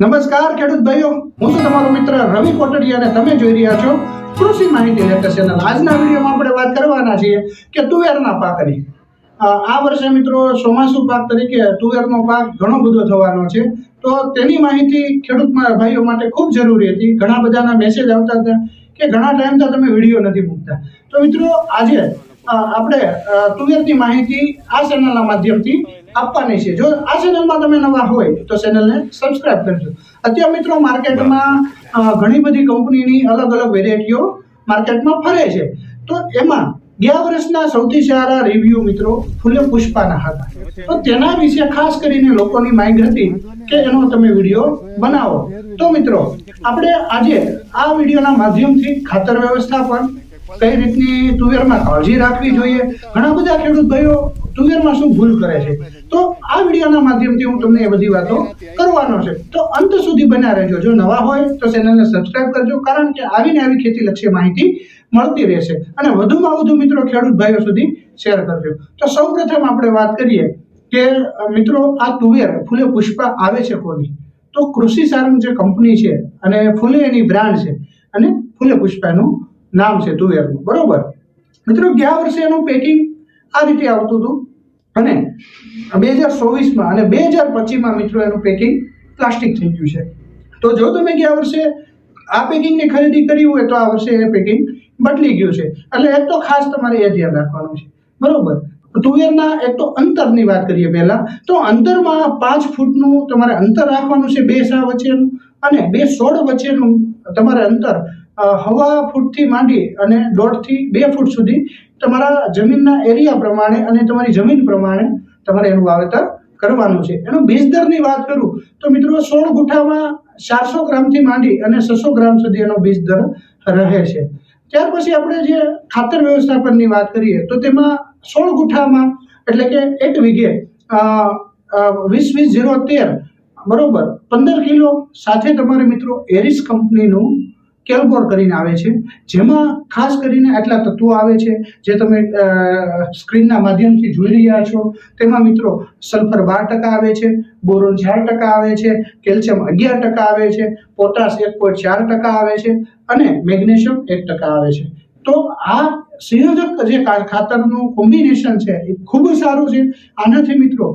નમસ્કાર, ખેડૂત ભાઈઓ. હું છું તમારો મિત્ર રવિ કોટડિયા અને તમે જોઈ રહ્યા છો કૃષિ માહિતી લેટર ચેનલ આજના વિડીયોમાં આપણે વાત કરવાના છીએ કે તુવેરના પાકની. આ વર્ષે મિત્રો ચોમાસુ પાક તરીકે તુવેરનો પાક ઘણો બધો થવાનો છે. તો તેની માહિતી ખેડૂત ભાઈઓ માટે ખૂબ જરૂરી હતી. ઘણા બધાના મેસેજ આવતા હતા કે ઘણા ટાઈમથી તમે વીડિયો નથી મૂકતા. તો મિત્રો, આજે આપણે તુવેરની માહિતી આ ચેનલના માધ્યમથી આપવાની છે. જો આ ચેનલમાં તમે નવા હોય, તો ચેનલને સબસ્ક્રાઇબ કરજો. અત્યારે મિત્રો માર્કેટમાં ઘણી બધી કંપનીની અલગ અલગ વેરાયટીઓ માર્કેટમાં ફરે છે. તો એમાં ગયા વર્ષના સૌથી સારા રિવ્યુ મિત્રો ફૂલે પુષ્પાના હતા. તો તેના વિશે ખાસ કરીને લોકોની માંગ હતી કે એનો તમે વીડિયો બનાવો. તો મિત્રો, આપણે આજે આ વિડીયોના માધ્યમથી ખાતર વ્યવસ્થાપન કઈ રીતની તુવેરમાં કાળજી રાખવી જોઈએ? ઘણા બધા ખેડૂત ભાઈઓ તુવેરમાં શું ભૂલ કરે છે? તો આ વિડીયોના માધ્યમથી હું તમને એ બધી વાતો કરવાનો છે. તો અંત સુધી બન્યા રહેજો. જો નવા હોય તો ચેનલને સબસ્ક્રાઇબ કરજો, કારણ કે આવીને આવી ખેતી લક્ષી માહિતી મળતી રહેશે. અને વધુમાં વધુ મિત્રો ખેડૂત ભાઈઓ સુધી શેર કરજો. તો સૌપ્રથમ આપણે વાત કરીએ કે મિત્રો, આ તુવેર ફૂલે પુષ્પા આવે છે કોની? તો કૃષિ સારંગ જે કંપની છે અને ફૂલે એની બ્રાન્ડ છે અને ફૂલે પુષ્પાનું નામ છે તુવેરનું. બરોબર? મિત્રો, ગયા વર્ષે એનું પેકિંગ આ રીતે આવતું હતું. અને બે હજાર ચોવીસમાં અને બે હજાર પચીસમાં મિત્રો, એનું પેકિંગ પ્લાસ્ટિક થઈ ગયું છે. તો જો તમે ગયા વર્ષે આ પેકિંગની ખરીદી કરી હોય, તો આ વર્ષે એ પેકિંગ બદલી ગયું છે. એટલે એક તો ખાસ તમારે એ ધ્યાન રાખવાનું છે. બરોબર? તુવેરના એક તો અંતરની વાત કરીએ પહેલાં, તો અંતરમાં પાંચ ફૂટનું તમારે અંતર રાખવાનું છે, બે સા વચ્ચેનું અને બે સોળ વચ્ચેનું તમારે અંતર હવા ફૂટથી માંડી અને દોઢથી બે ફૂટ સુધી તમારા જમીનના એરિયા પ્રમાણે અને તમારી જમીન પ્રમાણે તમારે એનું વાવેતર કરવાનું છે. એનો બીજ દરની વાત કરું તો મિત્રો સોળ ગુઠામાં ચારસો ગ્રામથી માંડી અને છસો ગ્રામ સુધી એનો બીજ દર રહે છે. ત્યાર પછી આપણે જે ખાતર વ્યવસ્થાપનની વાત કરીએ તો તેમાં સોળ ગુઠામાં એટલે કે એક વીઘે વીસ વીસ ઝીરો તેર, બરોબર, પંદર કિલો સાથે તમારે મિત્રો એરિસ કંપનીનું કેલ્બોર કરીને આવે છે? જેમાં ખાસ કરીને આટલા તત્વો આવે છે, જે તમે સ્ક્રીનના માધ્યમથી જોઈ રહ્યા છો. તેમાં મિત્રો સલ્ફર બાર ટકા આવે છે, બોરોન ચાર ટકા આવે છે, કેલ્શિયમ અગિયાર ટકા આવે છે, પોટાશ એક પોઈન્ટ ચાર ટકા આવે છે અને મેગ્નેશિયમ એક ટકા આવે છે. તો આ સંયોજક જે ખાતરનું કોમ્બિનેશન છે એ ખૂબ સારું છે. આનાથી મિત્રો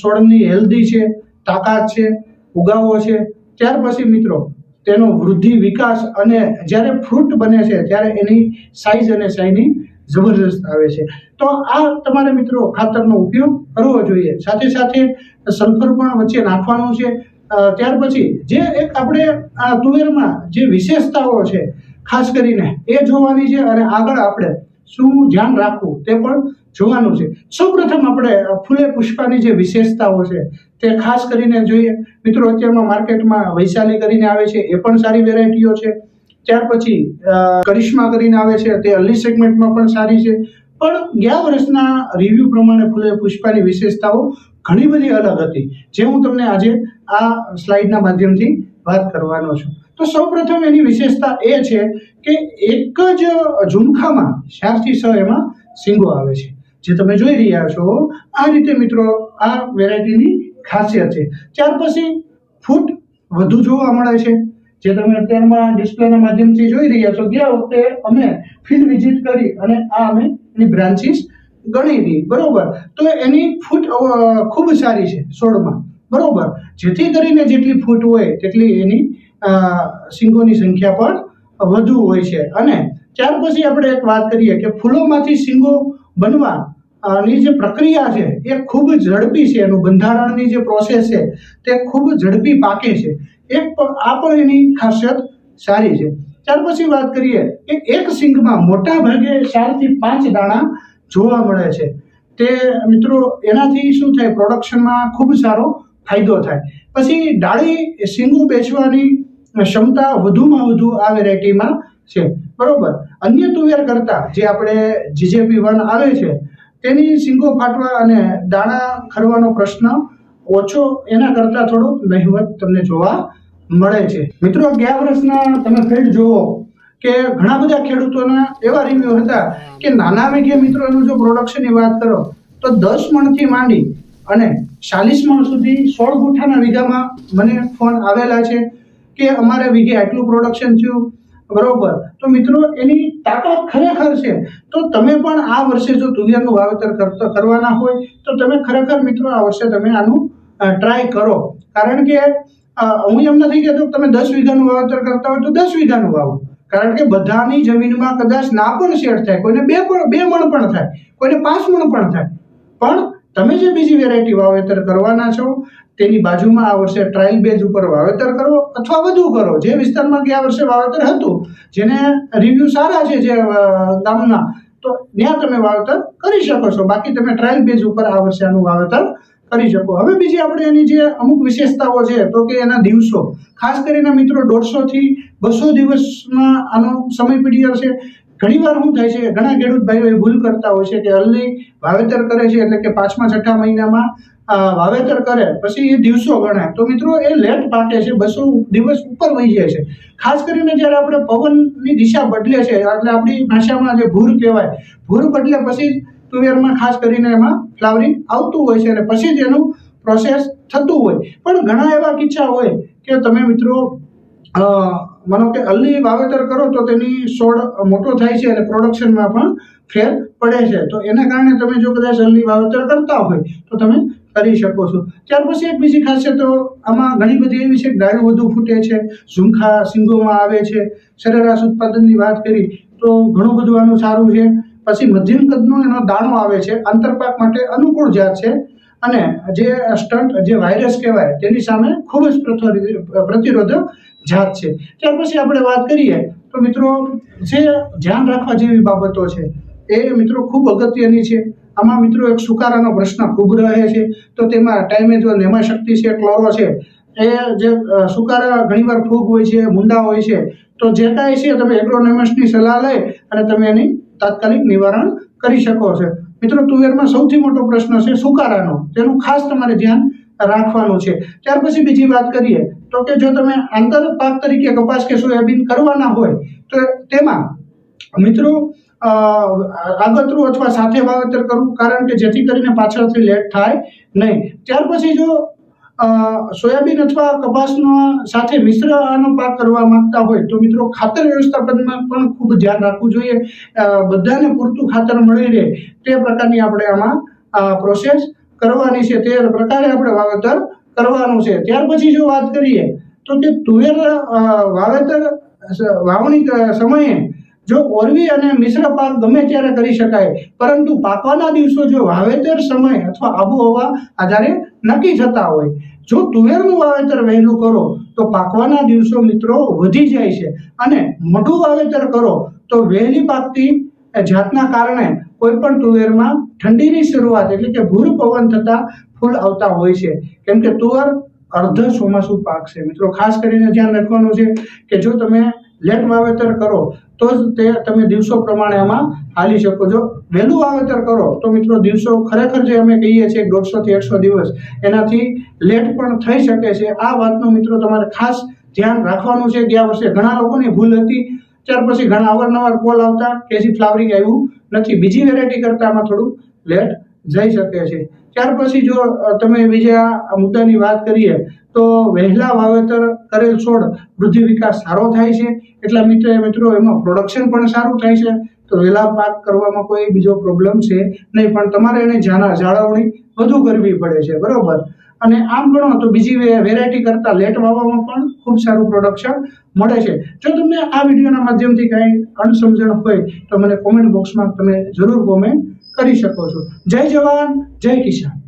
છોડની હેલ્ધી છે, તાકાત છે, ઉગાવો છે. ત્યાર પછી મિત્રો તેનો વૃદ્ધિ, વિકાસ અને જ્યારે ફ્રૂટ બને છે, ત્યારે એની સાઇઝ અને શાઇનિંગ જબરદસ્ત આવે છે. તો આ તમારે મિત્રો ખાતરનો ઉપયોગ કરવો જોઈએ. સાથે સાથે સલ્ફર પણ વચ્ચે નાખવાનું છે. ત્યાર પછી જે એક આપણે આ તુવેરમાં જે વિશેષતાઓ છે, ખાસ કરીને એ જોવાની છે અને આગળ આપણે શું ધ્યાન રાખવું તે પણ જોવાનું છે. સૌપ્રથમ આપણે ફૂલે પુષ્પાની જે વિશેષતાઓ છે, તે ખાસ કરીને જોઈએ. મિત્રો, અત્યારમાં માર્કેટમાં વૈશાલી કરીને આવે છે, એ પણ સારી વેરાયટીઓ છે. ત્યાર પછી કરિશ્મા કરીને આવે છે, તે અર્લી સેગમેન્ટમાં પણ સારી છે. પણ ગયા વર્ષના રિવ્યુ પ્રમાણે ફૂલે પુષ્પાની વિશેષતાઓ ઘણી બધી અલગ હતી. જે હું તમને આજે આ સ્લાઇડના માધ્યમથી વાત કરવાનો છું. તો સૌપ્રથમ એની વિશેષતા એ છે કે એક જ ઝુમખામાં ચારથી છ એમાં સિંગો આવે છે. જે તમે જોઈ રહ્યા છો, આ રીતે મિત્રો આ વેરાયટીની ખાસિયત છે. ત્યાર પછી ફૂટ વધુ જોવા મળે છે. જે તમે અત્યારમાં ડિસ્પ્લેના માધ્યમથી જોઈ રહ્યા છો, ગયા વખતે અમે ફિલ્ડ વિઝિટ કરી અને આ અમે એની બ્રાન્ચીસ ગણી હતી. બરોબર? તો એની ફૂટ ખૂબ સારી છે, સોળમાં. બરોબર? જેથી કરીને જેટલી ફૂટ હોય, તેટલી એની સિંગોની સંખ્યા પણ વધુ હોય છે. અને ત્યાર પછી આપણે એક વાત કરીએ કે ફૂલોમાંથી સિંગો બનવા ની જે પ્રક્રિયા છે, એ ખૂબ ઝડપી છે. એનું બંધારણની જે પ્રોસેસ છે, તે ખૂબ ઝડપી પાકે છે. એક આ પણ એની ખાસિયત સારી છે. ત્યાર પછી વાત કરીએ કે એક સિંગમાં મોટા ભાગે ચારથી પાંચ દાણા જોવા મળે છે. તે, મિત્રો, એનાથી શું થાય? પ્રોડક્શનમાં ખૂબ સારો ફાયદો થાય. પછી ડાળી સિંગું બેચવાની ક્ષમતા વધુમાં વધુ આ વેરાયટીમાં છે. બરોબર? અન્ય તુવેર કરતા જે આપણે જીજેપી વન આવે છે તેની સિંગો ફાટવા અને દાણા ખરવાનો પ્રશ્ન ઓછો એના કરતાં થોડો નહિવત તમને જોવા મળે છે. મિત્રો, ગયા વર્ષના તમે ફિલ્ડ જુઓ કે ઘણા બધા ખેડૂતોના એવા રિવ્યુ હતા કે નાના મેઘે મિત્રોનું જો પ્રોડક્શનની વાત કરો, તો દસ મણથી માંડી અને ચાલીસ મણ સુધી સોળ ગુઠાના વીઘામાં મને ફોન આવેલા છે કે અમારે વીઘે આટલું પ્રોડક્શન થયું? બરોબર. તો મિત્રો, એની તાકાત ખરેખર છે. તો તમે પણ આ વર્ષે જો તુવેરનું વાવેતર કરતો, કરવાના હોય, તો તમે ખરેખર મિત્રો આ વર્ષે તમે આનું ટ્રાય કરો. કારણ કે હું એમ નથી કહેતો તમે દસ વીઘાનું વાવેતર કરતા હોય તો દસ વીઘાનું વાવો. કારણ કે બધાની જમીનમાં કદાચ ના પણ શેડ થાય. કોઈને બે પણ, બે મણ પણ થાય. કોઈને પાંચ મણ પણ થાય. પણ તમે જે બીજી વેરાયટી વાવેતર કરવાના છો, તેની બાજુમાં આ વર્ષે ટ્રાયલ બેઝ ઉપર વાવેતર કરો અથવા વધુ કરો. જે વિસ્તારમાં ગયા વર્ષે વાવેતર હતું, જેને રિવ્યુ સારા છે જે ગામના, તો ત્યાં તમે વાવેતર કરી શકો છો. બાકી તમે ટ્રાયલ બેઝ ઉપર આ વર્ષે આનું વાવેતર કરી શકો. હવે બીજી આપણે એની જે અમુક વિશેષતાઓ છે, તો કે એના દિવસો. ખાસ કરીને મિત્રો દોઢસો થી બસો દિવસમાં આનો સમય પીરિયડ છે. ઘણીવાર શું થાય છે, ઘણા ખેડૂત ભાઈઓ એ ભૂલ કરતા હોય છે કે હલ્દી વાવેતર કરે છે એટલે કે પાંચમા, છઠ્ઠા મહિનામાં વાવેતર કરે, પછી એ દિવસો ગણાય. તો મિત્રો એ લેટ પાકે છે, બસો દિવસ ઉપર વહી જાય છે. ખાસ કરીને જ્યારે આપણે પવનની દિશા બદલે છે, એટલે આપણી ભાષામાં જે ભૂર કહેવાય, ભૂર બદલે પછી તુવેરમાં ખાસ કરીને એમાં ફ્લાવરિંગ આવતું હોય છે અને પછી જ એનું પ્રોસેસ થતું હોય. પણ ઘણા એવા કિસ્સા હોય કે તમે મિત્રો માનો કે અલ્લી વાવેતર કરો તો તેની છોડ મોટો થાય છે અને પ્રોડક્શનમાં પણ ફેર પડે છે. તો એના કારણે તમે જો કદાચ અલ્લી વાવેતર કરતા હોય તો તમે કરી શકો છો. ત્યાર પછી એક બીજી ખાસિયત તો આમાં ઘણી બધી એવી છે ડાળું વધુ ફૂટે છે ઝુંખા સિંગોમાં આવે છે, સરેરાશ ઉત્પાદનની વાત કરી તો ઘણું બધું આનું સારું છે. પછી મધ્યમ કદનો એનો દાણો આવે છે. આંતરપાક માટે અનુકૂળ જાત છે. અને જે સ્ટન્ટ જે વાયરસ કહેવાય, તેની સામે ખૂબ જ પ્રતિરોધ- પ્રતિરોધક જાત છે. ત્યાર પછી આપણે વાત કરીએ, તો મિત્રો, જે ધ્યાન રાખવા જેવી બાબતો છે, એ મિત્રો ખૂબ અગત્યની છે. આમાં મિત્રો એક સુકારાનો પ્રશ્ન ખૂબ રહે છે. તો તેમાં ટાઈમે જો નેમાશક્તિ છે, ક્લોરો છે, એ જે સુકારા ઘણીવાર ફૂગ હોય છે, મુંડા હોય છે, તો જે કાંઈ છે, તમે એગ્રોનેમસની સલાહ લઈ અને તમે એની તાત્કાલિક નિવારણ કરી શકો છો. મિત્રો તુવેરમાં સૌથી મોટો પ્રશ્ન છે સુકારાનો. તેનું ખાસ તમારે ધ્યાન રાખવાનું છે. ત્યાર પછી બીજી વાત કરીએ, તો કે જો તમે આંતર પાક તરીકે કપાસ કે સોયાબીન કરવાના હોય, તો તેમાં મિત્રો આગતરું અથવા સાથે વાવેતર કરવું, કારણ કે જેથી કરીને પાછળથી લેટ થાય નહીં. ત્યાર પછી જો સોયાબીન અથવા કપાસનો સાથે મિશ્ર આનો પાક કરવા માંગતા હોય તો મિત્રો ખાતર વ્યવસ્થાપનમાં પણ ખૂબ ધ્યાન રાખવું જોઈએ. બધાને પૂરતું ખાતર મળી રહે તે પ્રકારની આપણે આમાં પ્રોસેસ કરવાની છે. તે પ્રકારે આપણે વાવેતર કરવાનું છે. ત્યાર પછી જો વાત કરીએ તો કે તુવેર વાવેતર વાવણી સમયે જો ઓરવી અને મિશ્ર પાક ગમે ત્યારે કરી શકાય, પરંતુ પાકવાના દિવસો જો વાવેતર સમય અથવા આબોહવા આધારે નક્કી થતા હોય, જો તુવેરનું વાવેતર વહેલું કરો, તો પાકવાના દિવસો મિત્રો વધી જાય છે. અને મોટું વાવેતર કરો, તો વહેલી પાકતી જાતના કારણે કોઈ પણ તુવેરમાં ઠંડીની શરૂઆત એટલે કે ભૂર પવન થતા ફૂલ આવતા હોય છે. કેમ કે તુવર અર્ધ ચોમાસું પાક છે. મિત્રો ખાસ કરીને ધ્યાન રાખવાનું છે કે જો તમે લેટ વાવેતર કરો, તો જ તે તમે દિવસો પ્રમાણે આમાં હાલી શકો છો. વહેલું વાવેતર કરો, તો મિત્રો દિવસો ખરેખર જે અમે કહીએ છીએ દોઢસોથી એકસો દિવસ, એનાથી લેટ પણ થઈ શકે છે. આ વાતનું મિત્રો તમારે ખાસ ધ્યાન રાખવાનું છે ગયા વર્ષે ઘણા લોકોની ભૂલ હતી, ત્યાર પછી ઘણા અવારનવાર કોલ આવતા કેસી ફ્લાવરિંગ આવ્યું નથી. બીજી વેરાયટી કરતાં આમાં થોડું લેટ જઈ શકે છે. ત્યાર પછી જો તમે બીજા મુદ્દાની વાત કરીએ તો વહેલા વાવેતર કરેલ છોડ વૃદ્ધિ વિકાસ સારો થાય છે? એટલા મિત્ર મિત્રો, એમાં પ્રોડક્શન પણ સારું થાય છે. તો વહેલા પાક કરવામાં કોઈ બીજો પ્રોબ્લેમ છે નહીં, પણ તમારે એને જાણા, જાળવણી વધુ કરવી પડે છે, બરોબર? અને આમ ગણો તો બીજી વેરાયટી કરતાં લેટ વાવવામાં પણ ખૂબ સારું પ્રોડક્શન મળે છે. જો તમને આ વિડીયોના માધ્યમથી કાંઈ અણસમજણ હોય, તો મને કોમેન્ટ બોક્સમાં તમે જરૂર કોમેન્ટ કરી શકો છો. જય જવાન, જય કિસાન.